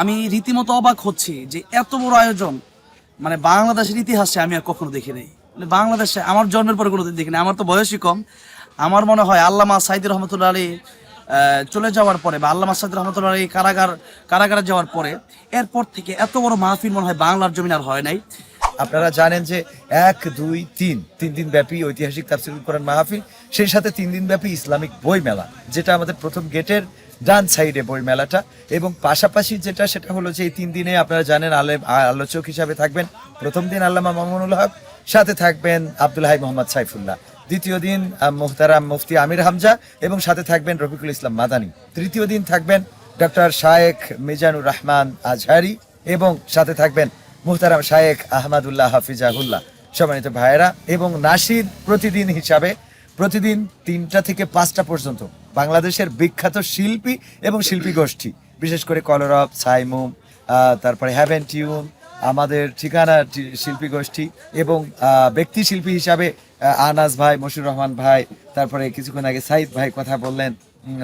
আমি রীতিমতো অবাক হচ্ছি যে এত বড় আয়োজন মানে বাংলাদেশের ইতিহাসে আমি আর কখনো দেখি নাই। মানে বাংলাদেশে আমার জন্মের পরে কোনোদিন দেখিনি আমার তো বয়সই কম। আমার মনে হয় আল্লামা সাইদ রহমতুল্লাহ আলী চলে যাওয়ার পরে বা আল্লামা সাইদ রহমতুল্লাহ আলী কারাগার, কারাগারে যাওয়ার পরে এরপর থেকে এত বড় মাহফিল মনে হয় বাংলার জমিন আর হয় নাই। আপনারা জানেন যে এক, দুই, তিন তিন দিন ব্যাপী ঐতিহাসিক তাফসিরুল কোরআন মাহফিল, সেই সাথে তিন দিন ব্যাপী ইসলামিক বই মেলা যেটা আমাদের প্রথম গেটের ডান সাইডে বই মেলাটা এবং পাশাপাশি যেটা, সেটা হলো যে এই তিন দিনে আপনারা জানেন আলে আলোচক হিসাবে থাকবেন। প্রথম দিন আল্লামা মামুনুল হক, সাথে থাকবেন আব্দুল হাই মোহাম্মদ সাইফুল্লাহ। দ্বিতীয় দিন মোহতারাম মুফতি আমির হামজা এবং সাথে থাকবেন রফিকুল ইসলাম মাদানী। তৃতীয় দিন থাকবেন ডক্টর শায়েখ মিজানুর রহমান আজহারি এবং সাথে থাকবেন মুহতারাম শায়েখ আহমদুল্লাহ হাফিজাহুল্লাহ। সম্মানিত ভাইয়েরা, এবং নাসির প্রতিদিন হিসাবে প্রতিদিন তিনটা থেকে পাঁচটা পর্যন্ত বাংলাদেশের বিখ্যাত শিল্পী এবং শিল্পী গোষ্ঠী। বিশেষ করে কলরব সাইমুম তারপরে হ্যাভেন টিউন আমাদের ঠিকানা শিল্পী গোষ্ঠী এবং ব্যক্তি শিল্পী হিসাবে আনাস ভাই মশিউর রহমান ভাই তারপরে কিছুক্ষণ আগে সাইদ ভাই কথা বললেন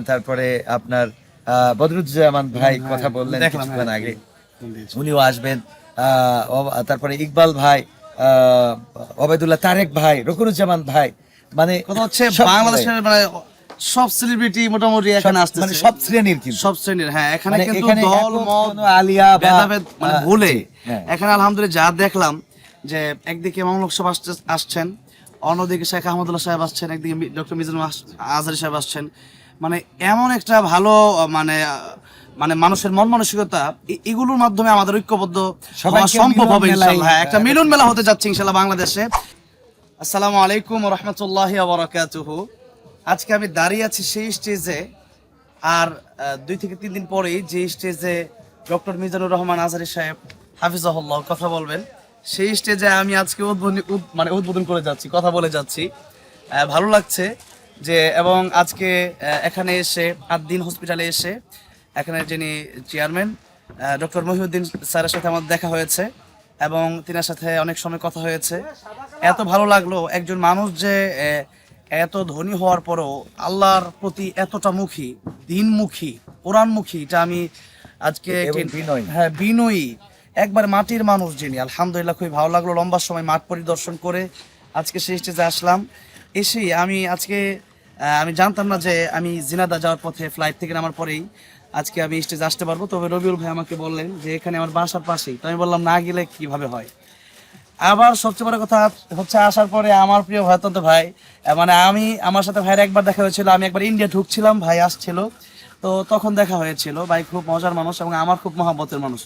তারপরে আপনার আহ, বদরুজ্জামান ভাই কথা বললেন কিছুক্ষণ হ্যাঁ। আগে। উনিও আসবেন আহ, তারপরে ইকবাল ভাই আহ, ওবায়দুল্লাহ তারেক ভাই রকুনুজ্জামান ভাই মানে কথা হচ্ছে বাংলাদেশের মানে সব সেলিব্রিটি মোটামুটি এখানে আসতেছে। মানে সব শ্রেণির কিন্তু। সব শ্রেণির হ্যাঁ এখানে মানে কিন্তু দল মত আলিয়া ভেদাভেদ মানে ভুলে। হ্যাঁ। এখানে আলহামদুলিল্লাহ যা দেখলাম যে একদিকে আসছে- আসছেন অন্যদিকে শেখ আহমদুল্লাহ সাহেব আসছেন একদিকে ডক্টর আজহারি সাহেব আসছেন। মানে এমন একটা ভালো মানে মানে মানুষের মন মানসিকতা এগুলোর মাধ্যমে আমাদের ঐক্যবদ্ধ সম্ভব হবে ইনশাআল্লাহ হ্যাঁ, একটা মিলন মেলা হতে যাচ্ছে ইনশাআল্লাহ বাংলাদেশে। আসসালামু আলাইকুম রহমতুল্লাহ বারাকাতুহু। আজকে আমি দাঁড়িয়ে আছি সেই স্টেজে আর দুই থেকে তিন দিন পরেই যে স্টেজে ডক্টর মিজানুর রহমান আজহারি সাহেব হাফিজাহুল্লাহ কথা বলবেন, সেই স্টেজে আমি আজকে উদ্বোধন মানে উদ্বোধন করে যাচ্ছি, কথা বলে যাচ্ছি। ভালো লাগছে যে, এবং আজকে এখানে এসে আদ্দিন হসপিটালে এসে এখানে যিনি চেয়ারম্যান ডক্টর মহিউদ্দিন স্যারের সাথে আমার দেখা হয়েছে এবং তিনার সাথে অনেক সময় কথা হয়েছে। এত ভালো লাগল একজন মানুষ যে এত ধনী হওয়ার পরও আল্লাহর প্রতি এতটা মুখী দিনমুখী কোরআনমুখী এটা আমি আজকে বিনয়ী। হ্যাঁ বিনয়ী একবার মাটির মানুষ যিনি আলহামদুলিল্লাহ খুবই ভালো লাগল লম্বা সময় মাঠ পরিদর্শন করে আজকে সেই স্টেজে আসলাম। এসেই আমি আজকে আমি জানতাম না যে আমি জিনাদা যাওয়ার পথে ফ্লাইট থেকে নামার পরেই আজকে আমি স্টেজে আসতে পারব। তবে রবিউল ভাই আমাকে বললেন যে এখানে আমার বাসার পাশেই। তো আমি বললাম না গেলে কীভাবে হয়? আবার সবচেয়ে বড় কথা হচ্ছে আসার পরে আমার প্রিয় ভয়তন্ত ভাই মানে আমি আমার সাথে ভাইয়ের একবার দেখা হয়েছিল, আমি একবার ইন্ডিয়া ঢুকছিলাম, ভাই আসছিল। তো তখন দেখা হয়েছিল, ভাই খুব মজার মানুষ এবং আমার খুব মহাব্বতের মানুষ।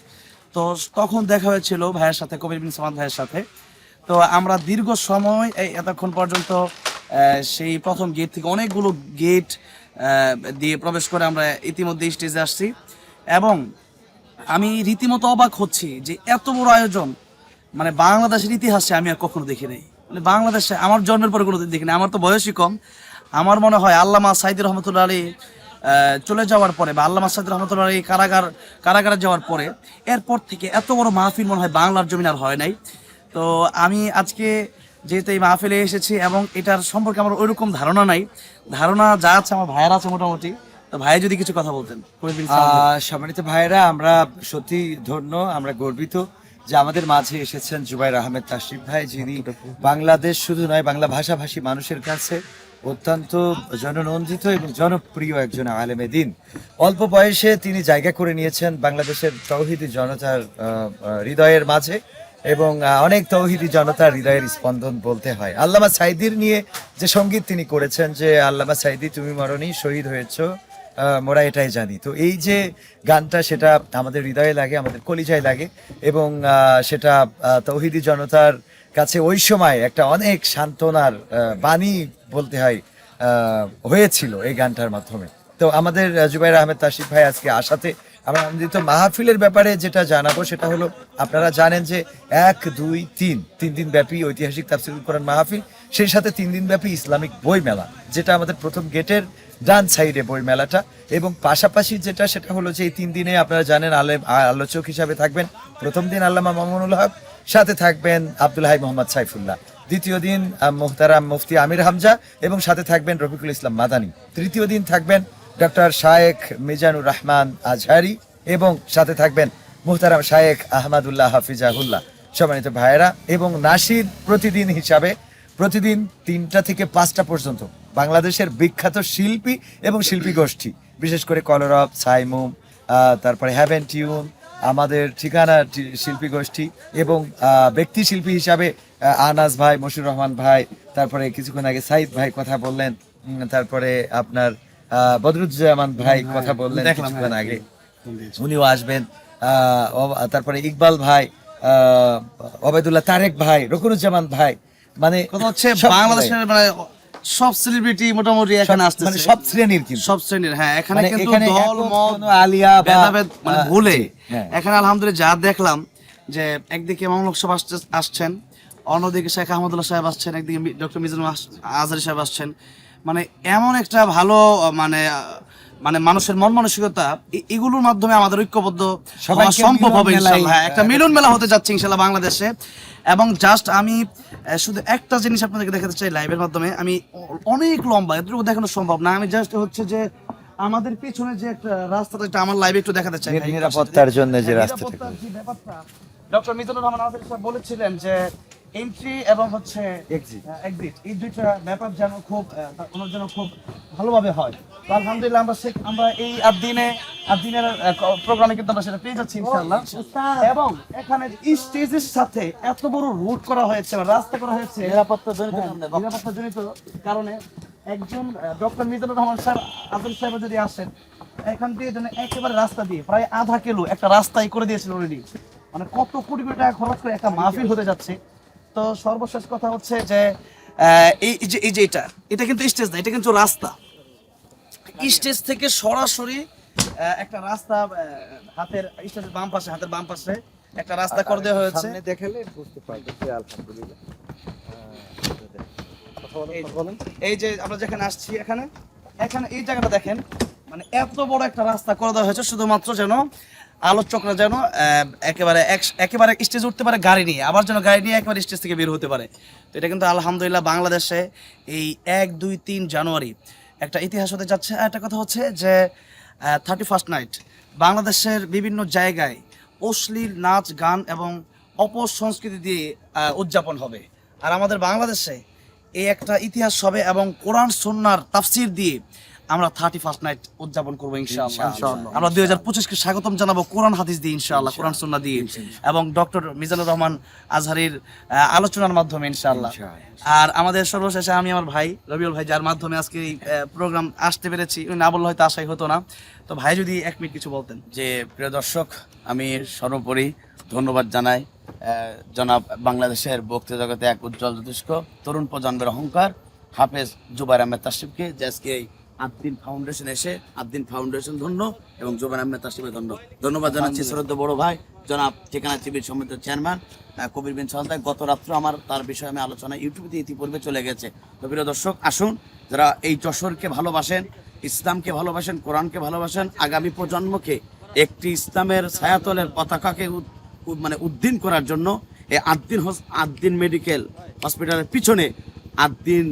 তো তখন দেখা হয়েছিল ভাইয়ের সাথে, কবির বিন সামাদ ভাইয়ের সাথে। তো আমরা দীর্ঘ সময় এই এতক্ষণ পর্যন্ত সেই প্রথম গেট থেকে অনেকগুলো গেট দিয়ে প্রবেশ করে আমরা ইতিমধ্যে স্টেজে আসছি। এবং আমি রীতিমতো অবাক হচ্ছি যে এত বড় আয়োজন মানে বাংলাদেশের ইতিহাসে আমি আর কখনো দেখি নাই। মানে বাংলাদেশে আমার জন্মের পরে কোনোদিন দেখি নাই। আমার তো বয়সই কম। আমার মনে হয় আল্লামা সাইদ রহমতুল্লাহ আলী চলে যাওয়ার পরে বা আল্লামা সাইদ রহমতুল্লাহ আলী কারাগার, কারাগারে যাওয়ার পরে এরপর থেকে এত বড় মাহফিল মনে হয় বাংলার জমিন আর হয় নাই। তো আমি আজকে যেহেতু এই মাহফিলে এসেছি এবং এটার সম্পর্কে আমার ওইরকম ধারণা নাই। ধারণা যা আছে আমার ভাইয়ের আছে মোটামুটি। তো ভাই যদি কিছু কথা বলতেন। সম্মানিত ভাইরা আমরা সত্যি ধন্য, আমরা গর্বিত। যে আমাদের মাঝে এসেছেন জুবাইর আহমেদ তাশরিফ ভাই যিনি বাংলাদেশ শুধু নয় বাংলা ভাষাভাষী মানুষের কাছে অত্যন্ত জননন্দিত এবং জনপ্রিয় একজন আলেমে দিন। অল্প বয়সে তিনি জায়গা করে নিয়েছেন বাংলাদেশের তৌহিদি জনতার হৃদয়ের মাঝে এবং অনেক তৌহিদি জনতার হৃদয়ের স্পন্দন বলতে হয়। আল্লামা সাইদির নিয়ে যে সংগীত তিনি করেছেন যে আল্লামা সাইদি তুমি মরণী শহীদ হয়েছো মোরা এটাই জানি। তো এই যে গানটা সেটা আমাদের হৃদয়ে লাগে, আমাদের কলিজায় লাগে এবং সেটা তৌহিদি জনতার কাছে ওই সময় একটা অনেক সান্ত্বনার বাণী বলতে হয় হয়েছিল এই গানটার মাধ্যমে। তো আমাদের জুবাইর আহমেদ তাসিফ ভাই আজকে আসাতে আমরা আনন্দিত। মাহফিলের ব্যাপারে যেটা জানাব সেটা হলো, আপনারা জানেন যে এক, দুই, তিন তিন দিন ব্যাপী ঐতিহাসিক তাফসিরুল কোরআন মাহফিল, সেই সাথে তিন দিন ব্যাপী ইসলামিক বই মেলা যেটা আমাদের প্রথম গেটের ডান সাইডে বই মেলাটা এবং পাশাপাশি যেটা, সেটা হলো যে এই তিন দিনে আপনারা জানেন আলে আলোচক হিসাবে থাকবেন। প্রথম দিন আল্লামা মামুনুল হক, সাথে থাকবেন আব্দুল হাই মোহাম্মদ সাইফুল্লাহ। দ্বিতীয় দিন মোহতারাম মুফতি আমির হামজা এবং সাথে থাকবেন রফিকুল ইসলাম মাদানী। তৃতীয় দিন থাকবেন ডক্টর শায়েখ মিজানুর রহমান আজহারি এবং সাথে থাকবেন মুহতারাম শায়েখ আহমদুল্লাহ হাফিজাহুল্লাহ। সম্মানিত ভাইয়েরা, এবং নাসির প্রতিদিন হিসাবে প্রতিদিন তিনটা থেকে পাঁচটা পর্যন্ত বাংলাদেশের বিখ্যাত শিল্পী এবং শিল্পী গোষ্ঠী। বিশেষ করে কলরব সাইমুম তারপরে হ্যাভেন টিউন আমাদের ঠিকানা শিল্পী গোষ্ঠী এবং ব্যক্তি শিল্পী হিসাবে আনাস ভাই মশিউর রহমান ভাই তারপরে কিছুক্ষণ আগে সাইদ ভাই কথা বললেন তারপরে আপনার আহ, বদরুজ্জামান ভাই কথা বললেন কিছুক্ষণ হ্যাঁ, আগে। উনিও আসবেন আহ, তারপরে ইকবাল ভাই আহ, ওবায়দুল্লাহ তারেক ভাই রকুনুজ্জামান ভাই মানে হচ্ছে বাংলাদেশের মানে সব সেলিব্রিটি মোটামুটি এখানে আসতেছে। মানে সব শ্রেণির কিন্তু। সব শ্রেণির হ্যাঁ এখানে মানে কিন্তু দল মত আলিয়া ভেদাভেদ মানে ভুলে। হ্যাঁ। এখানে আলহামদুলিল্লাহ যা দেখলাম যে একদিকে মামলক সাহেব আসছে- আসছেন অন্যদিকে শেখ আহমদুল্লাহ সাহেব আসছেন একদিকে ডক্টর মিজানুর আজারি আজহারি সাহেব আসছেন। মানে এমন একটা ভালো মানে মানে মানুষের মন মানসিকতা এগুলোর মাধ্যমে আমাদের ঐক্যবদ্ধ সম্ভব হবে হ্যাঁ, একটা মিলন মেলা হতে যাচ্ছে ইনশাল্লাহ বাংলাদেশে। এবং জাস্ট আমি শুধু একটা জিনিস আপনাদেরকে দেখাতে চাই লাইভের মাধ্যমে। আমি অনেক লম্বা এতটুকু দেখানো সম্ভব না। আমি জাস্ট হচ্ছে যে আমাদের পিছনে যে একটা রাস্তাটা এটা আমার লাইভে একটু দেখাতে চাই। নিরাপত্তার জন্য যে রাস্তাটা। ব্যাপারটা। ডক্টর মিজানুর রহমান আমাদের বলেছিলেন যে এন্ট্রি এবং হচ্ছে। এক্সিট এই দুইটা ব্যাপার যেন খুব ওনার যেন খুব ভালোভাবে হয়। তো আলহামদুলিল্লাহ আমরা আমরা এই আট দিনে আট দিনের প্রোগ্রামে কিন্তু আমরা সেটা পেয়ে যাচ্ছি ইনশাআল্লাহ। এবং এখানে স্টেজের সাথে এত বড় রুট করা হয়েছে রাস্তা করা হয়েছে নিরাপত্তা জনিত নিরাপত্তা জনিত কারণে একজন ডক্টর মিজানুর রহমান স্যার আজম সাহেব যদি আসেন এখান দিয়ে যেন একেবারে রাস্তা দিয়ে প্রায় আধা কিলো একটা রাস্তাই করে দিয়েছিল অলরেডি মানে কত কোটি কোটি টাকা খরচ করে একটা মাহফিল হতে যাচ্ছে। তো সর্বশেষ কথা হচ্ছে যে এই যে এই যে এটা এটা কিন্তু স্টেজ না এটা কিন্তু রাস্তা। স্টেজ থেকে সরাসরি একটা রাস্তা হাতের স্টেজের বাম পাশে হাতের বাম পাশে একটা রাস্তা করে দেওয়া হয়েছে। সামনে দেখালে বুঝতে পারবে আলহামদুলিল্লাহ। এই যে আমরা যেখানে আসছি এখানে এখানে এই জায়গাটা দেখেন মানে এত বড় একটা রাস্তা করে দেওয়া হয়েছে শুধুমাত্র যেন আলোচকরা যেন একেবারে এক- একেবারে স্টেজ উঠতে পারে গাড়ি নিয়ে, আবার যেন গাড়ি নিয়ে একেবারে স্টেজ থেকে বের হতে পারে। তো এটা কিন্তু আলহামদুলিল্লাহ বাংলাদেশে এই এক, দুই, তিন জানুয়ারি একটা ইতিহাস হতে যাচ্ছে। একটা কথা হচ্ছে যে থার্টি ফার্স্ট নাইট বাংলাদেশের বিভিন্ন জায়গায় অশ্লীল নাচ, গান এবং অপসংস্কৃতি দিয়ে উদযাপন হবে। আর আমাদের বাংলাদেশে এই একটা ইতিহাস হবে এবং কোরআন সন্ন্যার তাফসির দিয়ে আমরা থার্টি ফার্স্ট নাইট উদযাপন করব ইনশাআল্লাহ। আমরা দুই হাজার পঁচিশকে স্বাগতম জানাব কোরআন হাদিস দিয়ে ইনশাআল্লাহ কোরআন সন্না দিয়ে। এবং ডক্টর মিজানুর রহমান আজহারির আলোচনার মাধ্যমে ইনশাআল্লাহ। আর আমাদের সর্বশেষে আমি আমার ভাই রবিউল ভাই যার মাধ্যমে আজকে এই প্রোগ্রাম আসতে পেরেছি না বললে হয়তো আশাই হতো না। তো ভাই যদি এক মিনিট কিছু বলতেন। যে প্রিয় দর্শক আমি সর্বোপরি ধন্যবাদ জানাই জনাব বাংলাদেশের বক্তৃতা জগতে এক উজ্জ্বল যথেষ্ট তরুণ প্রজন্মের অহংকার হাফেজ জুবাইর আহমেদ তাসিফকে যে আজকে এই আদ্দিন ফাউন্ডেশন এসে আদ্দিন ফাউন্ডেশন ধন্য এবং জুবাইর আহমেদ তাসিফে ধন্য। ধন্যবাদ জানাচ্ছি শ্রদ্ধ বড় ভাই। জনাব ঠিকানা টিভির সমিতির চেয়ারম্যান কবির বিন সন্তান গত রাত্র আমার তার বিষয়ে আমি আলোচনা ইউটিউবে ইতিপূর্বে চলে গেছে। তো প্রিয় দর্শক আসুন যারা এই যশোরকে ভালোবাসেন ইসলামকে ভালোবাসেন কোরআনকে ভালোবাসেন আগামী প্রজন্মকে একটি ইসলামের ছায়াতলের পতাকাকে মানে উদ্দিন করার জন্য এই আদ্দিন হস- আদ্দিন মেডিকেল হসপিটালের পিছনে আদ্দিন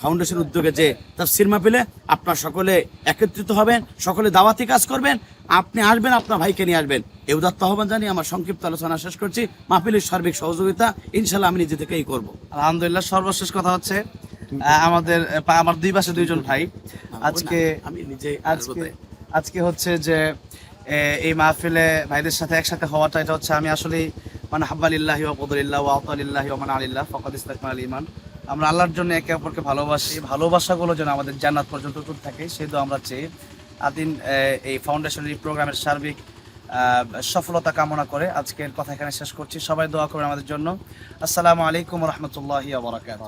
ফাউন্ডেশন উদ্যোগে যে তার সিনেমা পেলে আপনার সকলে একত্রিত হবেন সকলে দাওয়াতি কাজ করবেন আপনি আসবেন আপনার ভাইকে নিয়ে আসবেন। এই উদাত্ত আহ্বান জানিয়ে আমার সংক্ষিপ্ত আলোচনা শেষ করছি। মাহফিলের সার্বিক সহযোগিতা ইনশাল্লাহ আমি নিজে থেকেই করব। আলহামদুলিল্লাহ সর্বশেষ কথা হচ্ছে আমাদের আমার দুই পাশে দুইজন ভাই। আজকে আমি নিজে আজকে আজকে হচ্ছে যে এই মাহফিলে ভাইদের সাথে একসাথে হওয়াটা এটা হচ্ছে আমি আসলে মানে হাব্বালিল্লাহি ওয়া কদরিল্লাহ ওয়া আতালিল্লাহি ওয়া মান আলিল্লাহ ফাকাদ ইসতাকমাল ঈমান। আমরা আল্লাহর জন্য একে অপরকে ভালোবাসি, ভালোবাসাগুলো যেন আমাদের জান্নাত পর্যন্ত দূর থাকে সেহেতু আমরা চেয়ে আদিন এই ফাউন্ডেশনের এই প্রোগ্রামের সার্বিক সফলতা কামনা করে আজকের কথা এখানে শেষ করছি। সবাই দোয়া করবেন আমাদের জন্য। আসসালামু আলাইকুম রহমতুল্লাহ আবরাকাত